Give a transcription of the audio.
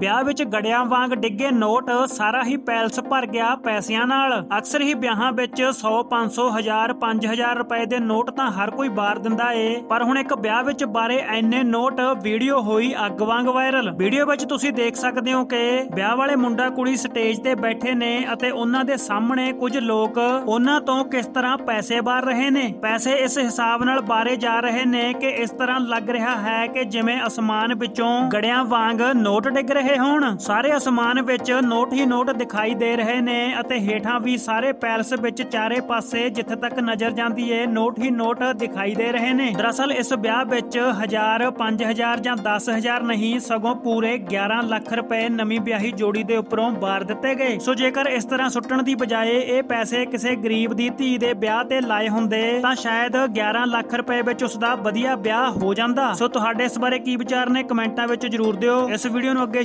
ਵਿਆਹ ਵਿੱਚ ਗੜਿਆਂ ਵਾਂਗ ਡਿੱਗੇ ਨੋਟ, ਸਾਰਾ ਹੀ ਪੈਲਸ ਭਰ ਗਿਆ ਪੈਸਿਆਂ ਨਾਲ। ਅਕਸਰ ਹੀ ਵਿਆਹਾਂ ਵਿੱਚ 100 500 1000 5000 ਰੁਪਏ ਦੇ ਨੋਟ ਤਾਂ ਹਰ ਕੋਈ ਬਾਰ ਦਿੰਦਾ ਏ। ਪਰ ਹੁਣ ਇੱਕ ਵਿਆਹ ਵਿੱਚ ਬਾਰੇ ਐਨੇ ਨੋਟ, ਵੀਡੀਓ ਹੋਈ ਅੱਗ ਵਾਂਗ ਵਾਇਰਲ। ਵੀਡੀਓ ਵਿੱਚ ਤੁਸੀਂ ਦੇਖ ਸਕਦੇ ਹੋ ਕਿ ਵਿਆਹ ਵਾਲੇ ਮੁੰਡਾ ਕੁੜੀ ਸਟੇਜ ਤੇ ਬੈਠੇ ਨੇ ਅਤੇ ਉਹਨਾਂ ਦੇ ਸਾਹਮਣੇ ਕੁਝ ਲੋਕ ਉਹਨਾਂ ਤੋਂ ਕਿਸ ਤਰ੍ਹਾਂ ਪੈਸੇ ਬਾਰ ਰਹੇ ਨੇ। ਪੈਸੇ ਇਸ ਹਿਸਾਬ ਨਾਲ ਬਾਰੇ ਜਾ ਰਹੇ ਨੇ ਕਿ ਇਸ ਤਰ੍ਹਾਂ ਲੱਗ ਰਿਹਾ ਹੈ ਕਿ ਜਿਵੇਂ ਅਸਮਾਨ ਵਿੱਚੋਂ ਗੜਿਆਂ ਵਾਂਗ ਨੋਟ ਡਿੱਗ ਰਹੇ ਹੋਣ। ਸਾਰੇ ਅਸਮਾਨ ਵਿੱਚ ਨੋਟ ਹੀ ਨੋਟ ਦਿਖਾਈ ਦੇ ਰਹੇ ਨੇ ਅਤੇ ਹੇਠਾਂ ਵੀ ਸਾਰੇ ਪੈਲਸ ਵਿੱਚ ਚਾਰੇ ਪਾਸੇ ਜਿੱਥੇ ਤੱਕ ਨਜ਼ਰ ਜਾਂਦੀ ਏ, ਨੋਟ ਹੀ ਨੋਟ ਦਿਖਾਈ ਦੇ ਰਹੇ ਨੇ। ਦਰਅਸਲ ਇਸ ਵਿਆਹ ਵਿੱਚ 1000 5000 ਜਾਂ 10000 ਨਹੀਂ, ਸਗੋਂ ਪੂਰੇ 11 ਲੱਖ ਰੁਪਏ ਨਵੀਂ ਵਿਆਹੀ ਜੋੜੀ ਦੇ ਉੱਪਰੋਂ ਬਾਰ ਦਿੱਤੇ ਗਏ। ਸੋ ਜੇਕਰ ਇਸ ਤਰ੍ਹਾਂ ਸੁੱਟਣ ਦੀ ਬਜਾਏ ਇਹ ਪੈਸੇ ਕਿਸੇ ਗਰੀਬ ਦੀ ਧੀ ਦੇ ਵਿਆਹ ਤੇ ਲਾਏ ਹੁੰਦੇ, ਤਾਂ ਸ਼ਾਇਦ 11 ਲੱਖ ਰੁਪਏ ਵਿੱਚ ਉਸ ਦਾ ਵਧੀਆ ਵਿਆਹ ਹੋ ਜਾਂਦਾ। ਸੋ ਤੁਹਾਡੇ ਇਸ ਬਾਰੇ ਕੀ ਵਿਚਾਰ ਨੇ, ਕਮੈਂਟਾਂ ਵਿੱਚ ਜਰੂਰ ਦਿਓ। ਇਸ ਵੀਡੀਓ ਨੂੰ ਅੱਗੇ